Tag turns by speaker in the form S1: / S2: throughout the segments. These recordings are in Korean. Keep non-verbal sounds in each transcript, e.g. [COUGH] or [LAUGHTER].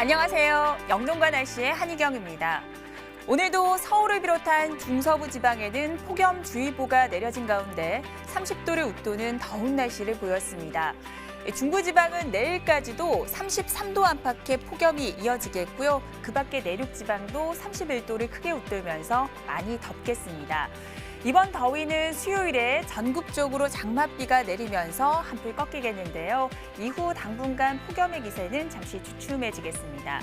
S1: 안녕하세요. 영동과 날씨의 한희경입니다. 오늘도 서울을 비롯한 중서부 지방에는 폭염주의보가 내려진 가운데 30도를 웃도는 더운 날씨를 보였습니다. 중부 지방은 내일까지도 33도 안팎의 폭염이 이어지겠고요. 그 밖에 내륙 지방도 31도를 크게 웃돌면서 많이 덥겠습니다. 이번 더위는 수요일에 전국적으로 장맛비가 내리면서 한풀 꺾이겠는데요. 이후 당분간 폭염의 기세는 잠시 주춤해지겠습니다.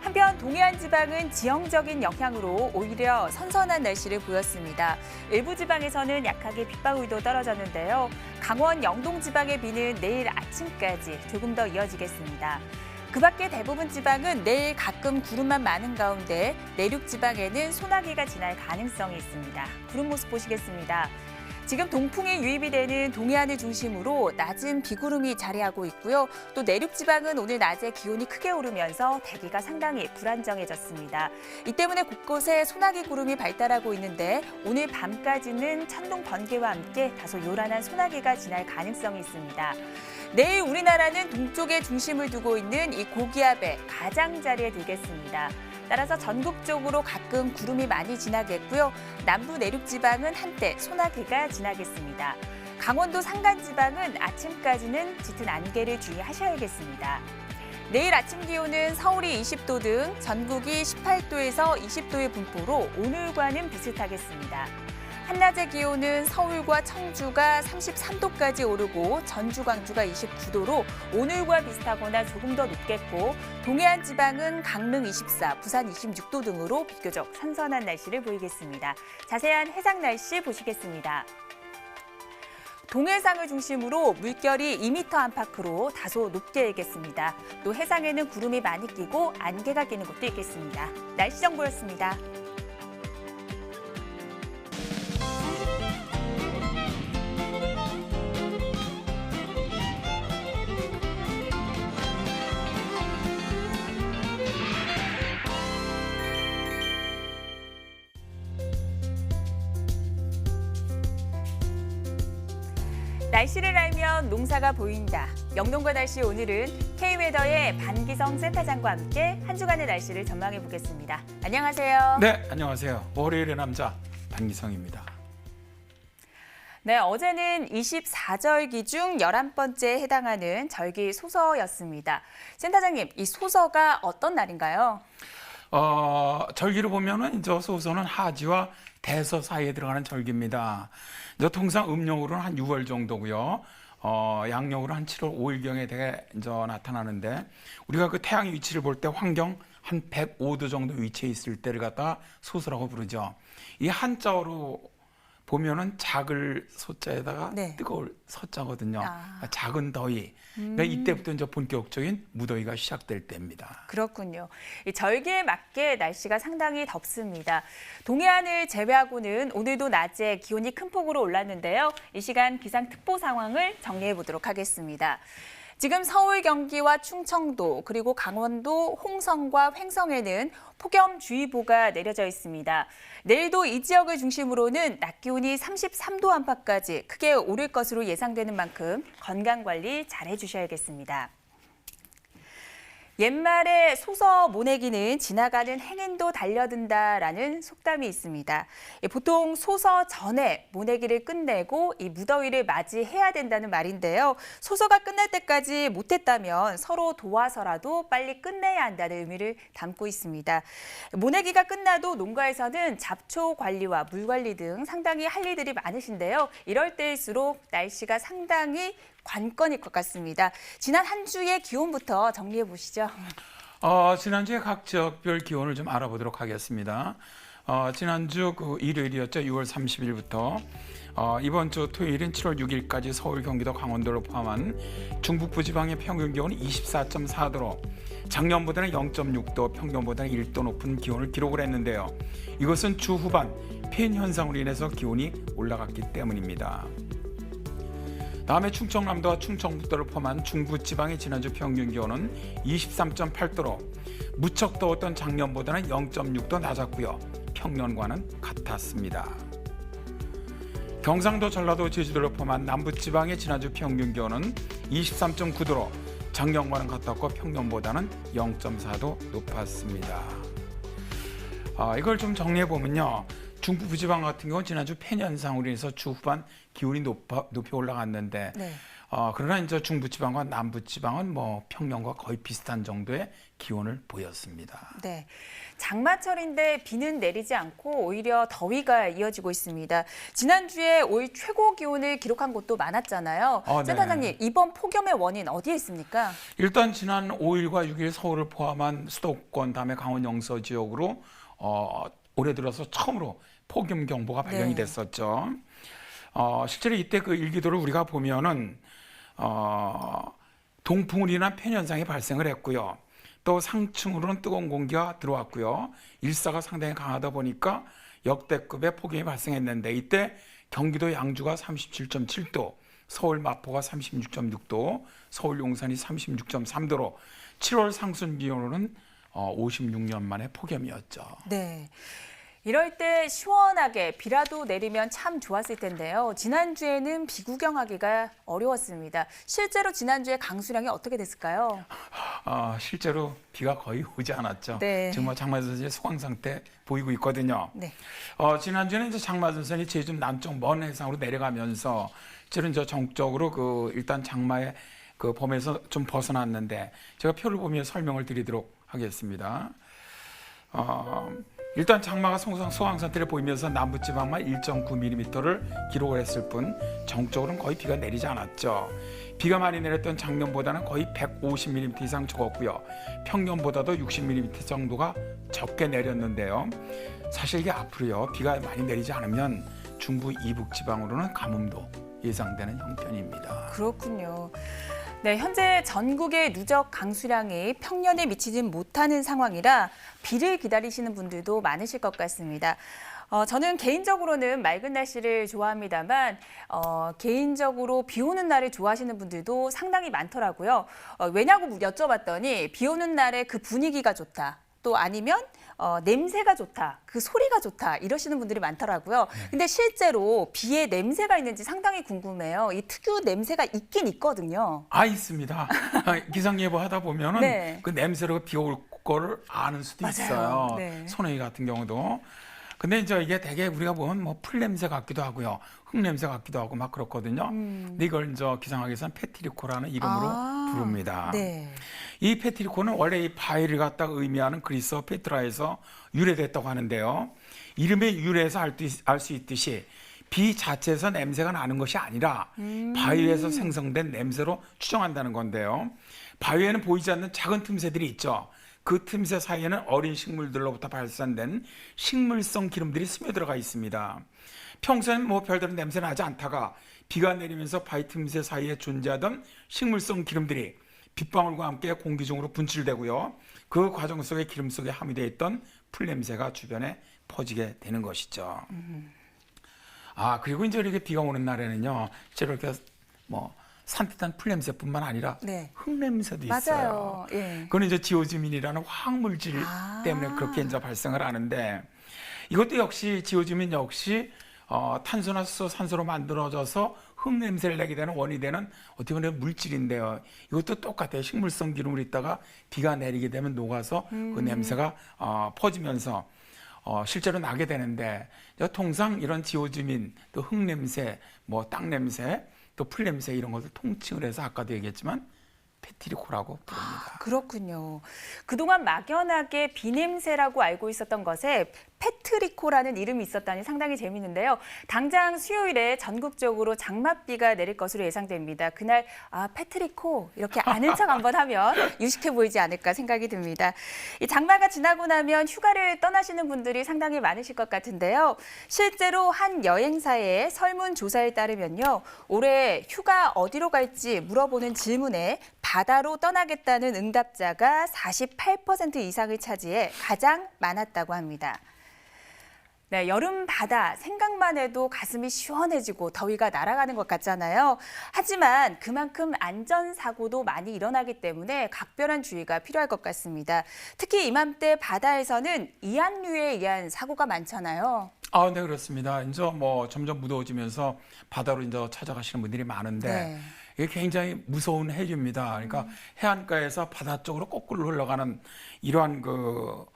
S1: 한편 동해안 지방은 지형적인 영향으로 오히려 선선한 날씨를 보였습니다. 일부 지방에서는 약하게 빗방울도 떨어졌는데요. 강원 영동 지방의 비는 내일 아침까지 조금 더 이어지겠습니다. 그 밖에 대부분 지방은 내일 가끔 구름만 많은 가운데 내륙 지방에는 소나기가 지날 가능성이 있습니다. 구름 모습 보시겠습니다. 지금 동풍이 유입이 되는 동해안을 중심으로 낮은 비구름이 자리하고 있고요. 또 내륙 지방은 오늘 낮에 기온이 크게 오르면서 대기가 상당히 불안정해졌습니다. 이 때문에 곳곳에 소나기 구름이 발달하고 있는데 오늘 밤까지는 천둥 번개와 함께 다소 요란한 소나기가 지날 가능성이 있습니다. 내일 우리나라는 동쪽에 중심을 두고 있는 이 고기압의 가장자리에 들겠습니다. 따라서 전국적으로 가끔 구름이 많이 지나겠고요. 남부 내륙 지방은 한때 소나기가 지나겠습니다. 강원도 산간 지방은 아침까지는 짙은 안개를 주의하셔야겠습니다. 내일 아침 기온은 서울이 20도 등 전국이 18도에서 20도의 분포로 오늘과는 비슷하겠습니다. 한낮의 기온은 서울과 청주가 33도까지 오르고 전주, 광주가 29도로 오늘과 비슷하거나 조금 더 높겠고 동해안 지방은 강릉 24, 부산 26도 등으로 비교적 선선한 날씨를 보이겠습니다. 자세한 해상 날씨 보시겠습니다. 동해상을 중심으로 물결이 2m 안팎으로 다소 높게 일겠습니다. 또 해상에는 구름이 많이 끼고 안개가 끼는 곳도 있겠습니다. 날씨 정보였습니다. 날씨를 알면 농사가 보인다. 영동과 날씨 오늘은 K웨더의 반기성 센터장과 함께 한 주간의 날씨를 전망해 보겠습니다. 안녕하세요.
S2: 네, 안녕하세요. 월요일의 남자 반기성입니다.
S1: 네, 어제는 24절기 중 11번째에 해당하는 절기 소서였습니다. 센터장님, 이 소서가 어떤 날인가요?
S2: 어, 절기를 보면은 이제 소서는 하지와 대서 사이에 들어가는 절기입니다. 이제 통상 음력으로는 한 6월 정도고요. 어, 양력으로 한 7월 5일경에 되게 이제 나타나는데 우리가 그 태양의 위치를 볼 때 환경 한 105도 정도 위치에 있을 때를 갖다 소서라고 부르죠. 이 한자어로 보면은 작을 소자에다가
S1: 네.
S2: 뜨거울 서자거든요.
S1: 아.
S2: 그러니까 작은 더위. 그러니까 이때부터 이제 본격적인 무더위가 시작될 때입니다.
S1: 그렇군요. 이 절기에 맞게 날씨가 상당히 덥습니다. 동해안을 제외하고는 오늘도 낮에 기온이 큰 폭으로 올랐는데요. 이 시간 기상특보 상황을 정리해 보도록 하겠습니다. 지금 서울, 경기와 충청도 그리고 강원도 홍성과 횡성에는 폭염주의보가 내려져 있습니다. 내일도 이 지역을 중심으로는 낮 기온이 33도 안팎까지 크게 오를 것으로 예상되는 만큼 건강 관리 잘 해주셔야겠습니다. 옛말에 소서 모내기는 지나가는 행인도 달려든다라는 속담이 있습니다. 예, 보통 소서 전에 모내기를 끝내고 이 무더위를 맞이해야 된다는 말인데요. 소서가 끝날 때까지 못했다면 서로 도와서라도 빨리 끝내야 한다는 의미를 담고 있습니다. 모내기가 끝나도 농가에서는 잡초 관리와 물 관리 등 상당히 할 일들이 많으신데요. 이럴 때일수록 날씨가 상당히 관건일 것 같습니다. 지난 한 주의 기온부터 정리해 보시죠.
S2: 어, 지난주에 각 지역별 기온을 좀 알아보도록 하겠습니다. 어, 지난주 그 일요일이었죠. 6월 30일부터 어, 이번 주 토요일인 7월 6일까지 서울, 경기도, 강원도를 포함한 중북부 지방의 평균 기온이 24.4도로 작년보다는 0.6도, 평년보다는 1도 높은 기온을 기록을 했는데요. 이것은 주 후반 폐인 현상으로 인해서 기온이 올라갔기 때문입니다. 다음에 충청남도와 충청북도를 포함한 중부 지방의 지난주 평균 기온은 23.8도로 무척 더웠던 작년보다는 0.6도 낮았고요. 평년과는 같았습니다. 경상도, 전라도, 제주도를 포함한 남부 지방의 지난주 평균 기온은 23.9도로 작년과는 같았고 평년보다는 0.4도 높았습니다. 아, 이걸 좀 정리해 보면요. 중부 부지방 같은 경우는 지난주 팬 현상으로 인해서 주 후반 기온이 높아, 높이 올라갔는데
S1: 네.
S2: 어, 그러나 이제 중부지방과 남부지방은 뭐 평년과 거의 비슷한 정도의 기온을 보였습니다.
S1: 네. 장마철인데 비는 내리지 않고 오히려 더위가 이어지고 있습니다. 지난주에 올 최고 기온을 기록한 곳도 많았잖아요.
S2: 어, 네.
S1: 센터장님, 이번 폭염의 원인 어디에 있습니까?
S2: 일단 지난 5일과 6일 서울을 포함한 수도권 다음에 강원 영서 지역으로 어, 올해 들어서 처음으로 폭염 경보가 발령이
S1: 네.
S2: 됐었죠. 어, 실제로 이때 그 일기도를 우리가 보면은 어, 동풍을 인한 팬현상이 발생을 했고요. 또 상층으로는 뜨거운 공기가 들어왔고요. 일사가 상당히 강하다 보니까 역대급의 폭염이 발생했는데 이때 경기도 양주가 37.7도, 서울 마포가 36.6도, 서울 용산이 36.3도로 7월 상순 기온으로는 어, 56년 만에 폭염이었죠.
S1: 네. 이럴 때 시원하게 비라도 내리면 참 좋았을 텐데요. 지난주에는 비 구경하기가 어려웠습니다. 실제로 지난주에 강수량이 어떻게 됐을까요?
S2: 아, 실제로 비가 거의 오지 않았죠.
S1: 네.
S2: 뭐 장마전선이 소강 상태 보이고 있거든요.
S1: 네.
S2: 어, 지난주에는 이제 장마전선이 좀 남쪽 먼 해상으로 내려가면서 실은 저 전국적으로 그 일단 장마의 그 범에서 좀 벗어났는데 제가 표를 보며 설명을 드리도록 하겠습니다. 어, 일단 장마가 송성 소강 상태를 보이면서 남부지방만 1.9mm를 기록을 했을 뿐 전국적으로는 거의 비가 내리지 않았죠. 비가 많이 내렸던 작년보다는 거의 150mm 이상 적었고요. 평년보다도 60mm 정도가 적게 내렸는데요. 사실 이게 앞으로요 비가 많이 내리지 않으면 중부 이북 지방으로는 가뭄도 예상되는 형편입니다.
S1: 그렇군요. 네, 현재 전국의 누적 강수량이 평년에 미치진 못하는 상황이라 비를 기다리시는 분들도 많으실 것 같습니다. 어, 저는 개인적으로는 맑은 날씨를 좋아합니다만 어, 개인적으로 비 오는 날을 좋아하시는 분들도 상당히 많더라고요. 어, 왜냐고 여쭤봤더니 비 오는 날에 그 분위기가 좋다. 또 아니면 어, 냄새가 좋다, 그 소리가 좋다 이러시는 분들이 많더라고요. 근데 실제로 비에 냄새가 있는지 상당히 궁금해요. 이 특유 냄새가 있긴 있거든요.
S2: 아 있습니다. [LAUGHS] 기상 예보 하다 보면은
S1: 네.
S2: 그 냄새로 비 올 거를 아는 수도
S1: 맞아요.
S2: 있어요.
S1: 네.
S2: 소나기 같은 경우도. 근데 이제 이게 되게 우리가 보면 뭐 풀 냄새 같기도 하고요, 흙 냄새 같기도 하고 막 그렇거든요. 근데 이걸 이제 기상학에서는 페티리코라는 이름으로
S1: 음. 아,
S2: 부릅니다.
S1: 네.
S2: 이 페티리코는 원래 이 바위를 갖다 의미하는 그리스어 페트라에서 유래됐다고 하는데요. 이름의 유래에서 알 수 있듯이 비 자체에서 냄새가 나는 것이 아니라 바위에서 생성된 냄새로 추정한다는 건데요. 바위에는 보이지 않는 작은 틈새들이 있죠. 그 틈새 사이에는 어린 식물들로부터 발산된 식물성 기름들이 스며들어가 있습니다. 평소엔 뭐 별다른 냄새 나지 않다가 비가 내리면서 바위 틈새 사이에 존재하던 식물성 기름들이 빗방울과 함께 공기 중으로 분출되고요. 그 과정 속에 기름 속에 함유되어 있던 풀 냄새가 주변에 퍼지게 되는 것이죠. 아 그리고 이제 이렇게 비가 오는 날에는요, 실제로 이렇게 뭐 산뜻한 풀 냄새뿐만 아니라
S1: 네.
S2: 흙 냄새도 있어요.
S1: 맞아요. 예.
S2: 그건 이제 지오지민이라는 화학물질
S1: 아.
S2: 때문에 그렇게 이제 발생을 하는데 이것도 역시 지오지민 역시 어, 탄소나 수소, 산소로 만들어져서 흙 냄새를 내게 되는 원이 되는 어떻게 보면 물질인데요. 이것도 똑같아요. 식물성 기름을 있다가 비가 내리게 되면 녹아서 그 냄새가 어, 퍼지면서 어, 실제로 나게 되는데 통상 이런 지오지민 또 흙 냄새, 뭐 땅 냄새, 또 풀 냄새 이런 것을 통칭을 해서 아까도 얘기했지만 페티리코라고 부릅니다.
S1: 그렇군요. 그동안 막연하게 비냄새라고 알고 있었던 것에 페트리코라는 이름이 있었다니 상당히 재밌는데요. 당장 수요일에 전국적으로 장맛비가 내릴 것으로 예상됩니다. 그날 아 페트리코 이렇게 아는 척 한번 하면 유식해 보이지 않을까 생각이 듭니다. 이 장마가 지나고 나면 휴가를 떠나시는 분들이 상당히 많으실 것 같은데요. 실제로 한 여행사의 설문 조사에 따르면요. 올해 휴가 어디로 갈지 물어보는 질문에 바다로 떠나겠다는 응답자가 48% 이상을 차지해 가장 많았다고 합니다. 네, 여름 바다 생각만 해도 가슴이 시원해지고 더위가 날아가는 것 같잖아요. 하지만 그만큼 안전 사고도 많이 일어나기 때문에 각별한 주의가 필요할 것 같습니다. 특히 이맘때 바다에서는 이한류에 의한 사고가 많잖아요.
S2: 아, 네, 그렇습니다. 이제 뭐 점점 무더워지면서 바다로 이제 찾아가시는 분들이 많은데
S1: 네.
S2: 이게 굉장히 무서운 해류입니다. 그러니까 해안가에서 바다 쪽으로 거꾸로 흘러가는 이러한 그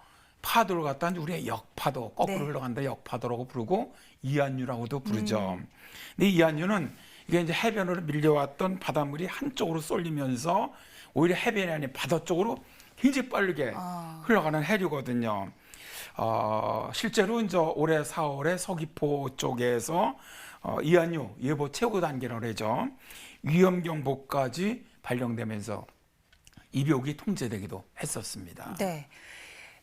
S2: 파도를 갖다 우리의 역파도 거꾸로
S1: 네.
S2: 흘러간다 역파도라고 부르고 이안류라고도 부르죠. 근데 이안류는 이게 이제 해변으로 밀려왔던 바닷물이 한쪽으로 쏠리면서 오히려 해변이 아닌 바다 쪽으로 굉장히 빠르게
S1: 아.
S2: 흘러가는 해류거든요. 어, 실제로 이제 올해 4월에 서귀포 쪽에서 어, 이안류 예보 최고 단계로 하죠. 위험 경보까지 발령되면서 입욕이 통제되기도 했었습니다.
S1: 네.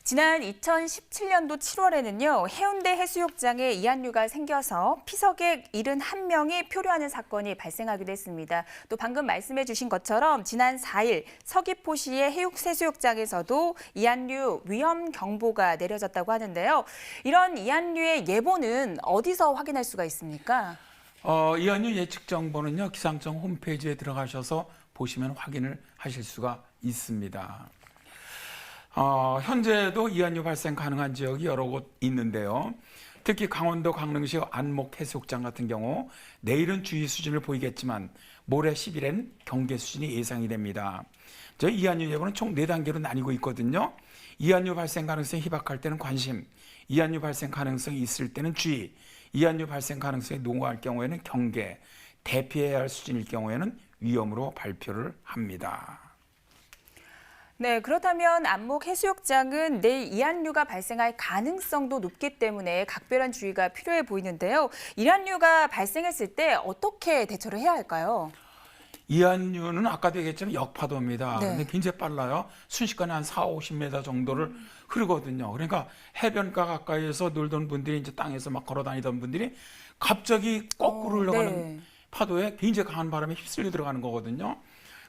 S1: 지난 2017년도 7월에는요, 해운대 해수욕장에 이한류가 생겨서 피서객 71명이 표류하는 사건이 발생하기도 했습니다. 또 방금 말씀해 주신 것처럼 지난 4일 서귀포시의 해육해수욕장에서도 이한류 위험 경보가 내려졌다고 하는데요. 이런 이한류의 예보는 어디서 확인할 수가 있습니까?
S2: 어, 이안류 예측 정보는요 기상청 홈페이지에 들어가셔서 보시면 확인을 하실 수가 있습니다. 어, 현재도 이안류 발생 가능한 지역이 여러 곳 있는데요. 특히 강원도 강릉시 안목 해수욕장 같은 경우 내일은 주의 수준을 보이겠지만 모레 10일엔 경계 수준이 예상이 됩니다. 저 이안류 예보는 총 4단계로 나뉘고 있거든요. 이안류 발생 가능성이 희박할 때는 관심, 이안류 발생 가능성이 있을 때는 주의, 이안류 발생 가능성이 농후할 경우에는 경계, 대피해야 할 수준일 경우에는 위험으로 발표를 합니다.
S1: 네, 그렇다면 안목 해수욕장은 내일 이한류가 발생할 가능성도 높기 때문에 각별한 주의가 필요해 보이는데요. 이한류가 발생했을 때 어떻게 대처를 해야 할까요?
S2: 이안류는 아까도 얘기했지만 역파도입니다.
S1: 네.
S2: 근데 굉장히 빨라요. 순식간에 한 4, 50m 정도를 흐르거든요. 그러니까 해변가 가까이에서 놀던 분들이 이제 땅에서 막 걸어 다니던 분들이 갑자기 거꾸로
S1: 어,
S2: 흘러가는
S1: 네.
S2: 파도에 굉장히 강한 바람에 휩쓸려 들어가는 거거든요.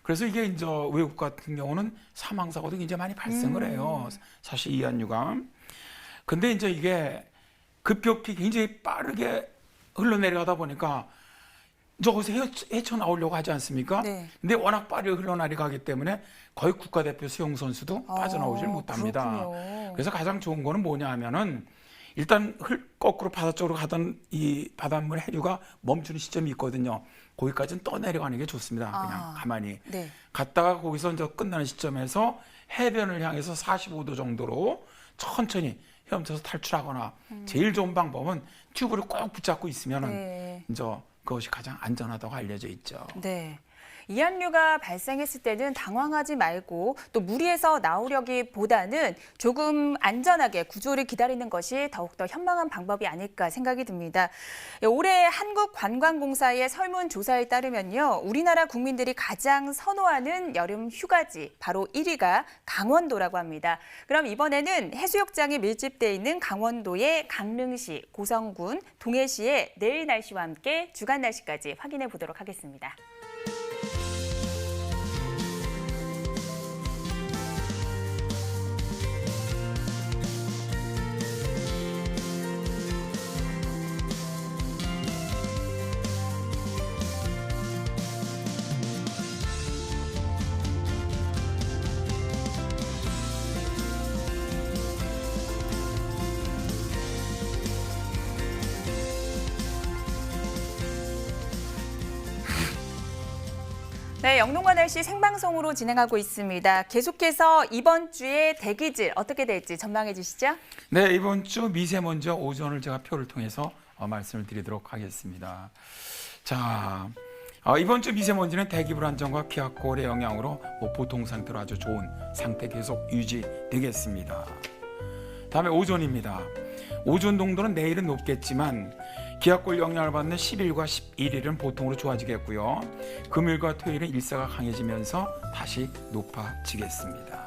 S2: 그래서 이게 이제 외국 같은 경우는 사망 사고도 굉장히 많이 발생을
S1: 음.
S2: 해요. 사실 이안류가. 근데 이제 이게 급격히 굉장히 빠르게 흘러내려가다 보니까 저것에 헤쳐, 나오려고 하지 않습니까?
S1: 네.
S2: 근데 워낙 빠르게 흘러내려가기 때문에 거의 국가대표 수영 선수도 빠져나오질
S1: 어,
S2: 못합니다.
S1: 그렇군요.
S2: 그래서 가장 좋은 거는 뭐냐 하면은 일단 흘, 거꾸로 바다 쪽으로 가던 이 바닷물 해류가 멈추는 시점이 있거든요. 거기까지는 떠내려가는 게 좋습니다. 그냥
S1: 아.
S2: 가만히
S1: 네.
S2: 갔다가 거기서 이제 끝나는 시점에서 해변을 향해서 45도 정도로 천천히 헤엄쳐서 탈출하거나 제일 좋은 방법은 튜브를 꼭 붙잡고 있으면은
S1: 음. 네.
S2: 이제 그것이 가장 안전하다고 알려져 있죠.
S1: 네. 이한류가 발생했을 때는 당황하지 말고 또 무리해서 나오려기보다는 조금 안전하게 구조를 기다리는 것이 더욱더 현명한 방법이 아닐까 생각이 듭니다. 예, 올해 한국관광공사의 설문조사에 따르면요. 우리나라 국민들이 가장 선호하는 여름 휴가지 바로 1위가 강원도라고 합니다. 그럼 이번에는 해수욕장이 밀집돼 있는 강원도의 강릉시, 고성군, 동해시의 내일 날씨와 함께 주간 날씨까지 확인해 보도록 하겠습니다. 네, 영농과 날씨 생방송으로 진행하고 있습니다. 계속해서 이번 주에 대기질 어떻게 될지 전망해 주시죠.
S2: 네, 이번 주 미세먼지 오전을 제가 표를 통해서 어, 말씀을 드리도록 하겠습니다. 자, 어, 이번 주 미세먼지는 대기 불안정과 기압골의 영향으로 뭐 보통 상태로 아주 좋은 상태 계속 유지되겠습니다. 다음에 오존입니다. 오존 농도는 내일은 높겠지만 기압골 영향을 받는 10일과 11일은 보통으로 좋아지겠고요. 금요일과 토요일은 일사가 강해지면서 다시 높아지겠습니다.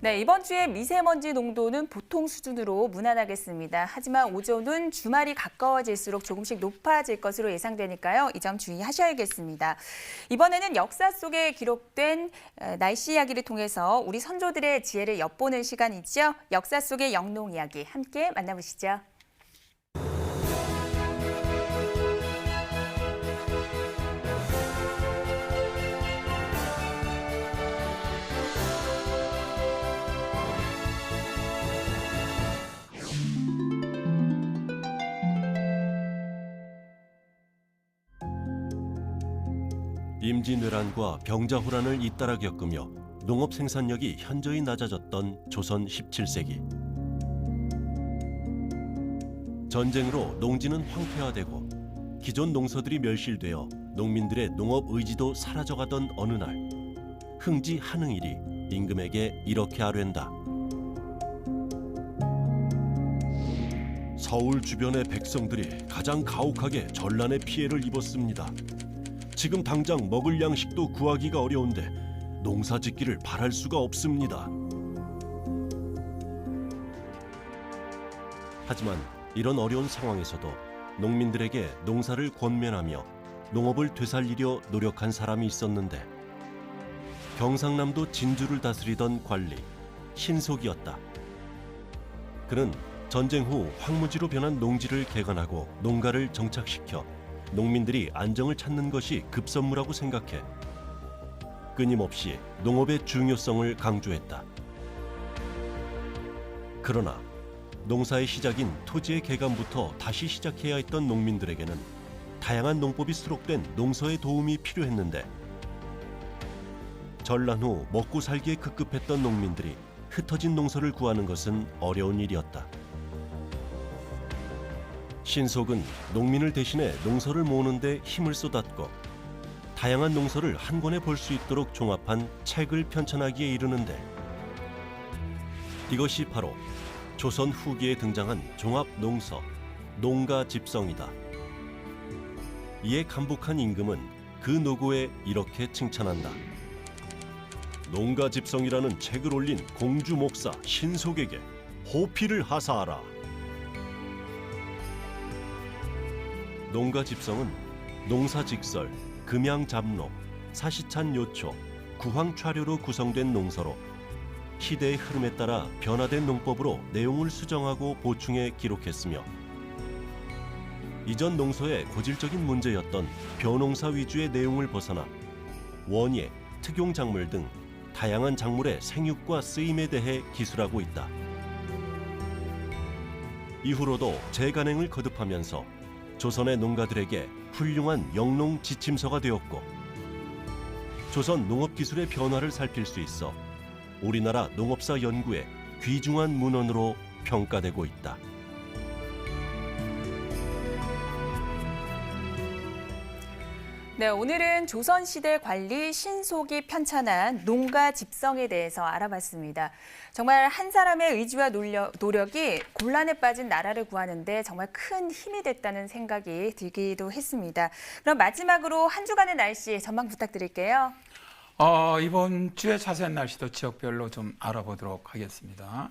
S1: 네, 이번 주에 미세먼지 농도는 보통 수준으로 무난하겠습니다. 하지만 오존은 주말이 가까워질수록 조금씩 높아질 것으로 예상되니까요. 이 점 주의하셔야겠습니다. 이번에는 역사 속에 기록된 어, 날씨 이야기를 통해서 우리 선조들의 지혜를 엿보는 시간이죠. 역사 속의 영농 이야기 함께 만나보시죠.
S3: 임진왜란과 병자호란을 잇따라 겪으며 농업 생산력이 현저히 낮아졌던 조선 17세기. 전쟁으로 농지는 황폐화되고 기존 농서들이 멸실되어 농민들의 농업 의지도 사라져가던 어느 날 흥지 한흥일이 임금에게 이렇게 아뢰다. 서울 주변의 백성들이 가장 가혹하게 전란의 피해를 입었습니다. 지금 당장 먹을 양식도 구하기가 어려운데 농사 짓기를 바랄 수가 없습니다. 하지만 이런 어려운 상황에서도 농민들에게 농사를 권면하며 농업을 되살리려 노력한 사람이 있었는데 경상남도 진주를 다스리던 관리 신속이었다. 그는 전쟁 후 황무지로 변한 농지를 개간하고 농가를 정착시켜 농민들이 안정을 찾는 것이 급선무라고 생각해 끊임없이 농업의 중요성을 강조했다. 그러나 농사의 시작인 토지의 개간부터 다시 시작해야 했던 농민들에게는 다양한 농법이 수록된 농서의 도움이 필요했는데 전란 후 먹고 살기에 급급했던 농민들이 흩어진 농서를 구하는 것은 어려운 일이었다. 신속은 농민을 대신해 농서를 모으는 데 힘을 쏟았고 다양한 농서를 한 권에 볼 수 있도록 종합한 책을 편찬하기에 이르는데 이것이 바로 조선 후기에 등장한 종합 농서 농가 집성이다. 이에 감복한 임금은 그 노고에 이렇게 칭찬한다. 농가 집성이라는 책을 올린 공주 목사 신속에게 호피를 하사하라. 농가 집성은 농사 직설, 금양 잡로, 사시찬 요초, 구황 차료로 구성된 농서로 시대의 흐름에 따라 변화된 농법으로 내용을 수정하고 보충해 기록했으며 이전 농서의 고질적인 문제였던 벼농사 위주의 내용을 벗어나 원예, 특용 작물 등 다양한 작물의 생육과 쓰임에 대해 기술하고 있다. 이후로도 재간행을 거듭하면서 조선의 농가들에게 훌륭한 영농 지침서가 되었고 조선 농업 기술의 변화를 살필 수 있어 우리나라 농업사 연구의 귀중한 문헌으로 평가되고 있다.
S1: 네, 오늘은 조선시대 관리 신속이 편찬한 농가 집성에 대해서 알아봤습니다. 정말 한 사람의 의지와 노력, 노력 이 곤란에 빠진 나라를 구하는데 정말 큰 힘이 됐다는 생각이 들기도 했습니다. 그럼 마지막으로 한 주간의 날씨 전망 부탁드릴게요.
S2: 어, 이번 주에 자세한 날씨도 지역별로 좀 알아보도록 하겠습니다.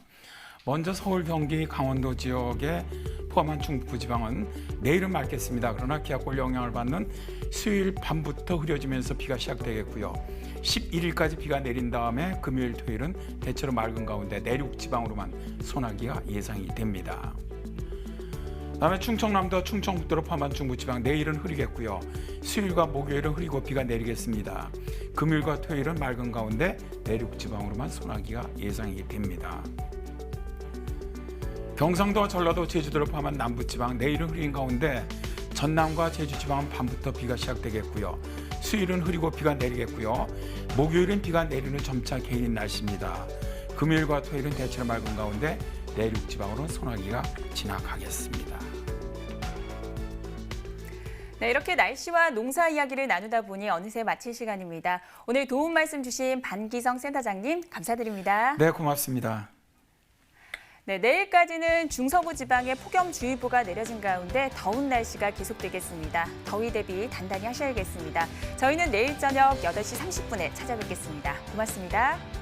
S2: 먼저 서울, 경기, 강원도 지역에 포함한 중부지방은 내일은 맑겠습니다. 그러나 기압골 영향을 받는 수요일 밤부터 흐려지면서 비가 시작되겠고요. 11일까지 비가 내린 다음에 금요일, 토요일은 대체로 맑은 가운데 내륙 지방으로만 소나기가 예상이 됩니다. 다음에 충청남도 충청북도로 포함한 중부지방 내일은 흐리겠고요. 수요일과 목요일은 흐리고 비가 내리겠습니다. 금요일과 토요일은 맑은 가운데 내륙 지방으로만 소나기가 예상이 됩니다. 경상도와 전라도, 제주도를 포함한 남부지방 내일은 흐린 가운데 전남과 제주지방은 밤부터 비가 시작되겠고요. 수요일은 흐리고 비가 내리겠고요. 목요일은 비가 내리는 점차 개인 날씨입니다. 금요일과 토요일은 대체로 맑은 가운데 내륙 지방으로는 소나기가 지나가겠습니다.
S1: 네, 이렇게 날씨와 농사 이야기를 나누다 보니 어느새 마칠 시간입니다. 오늘 도움 말씀 주신 반기성 센터장님 감사드립니다.
S2: 네, 고맙습니다.
S1: 네, 내일까지는 중서부 지방에 폭염주의보가 내려진 가운데 더운 날씨가 계속되겠습니다. 더위 대비 단단히 하셔야겠습니다. 저희는 내일 저녁 8시 30분에 찾아뵙겠습니다. 고맙습니다.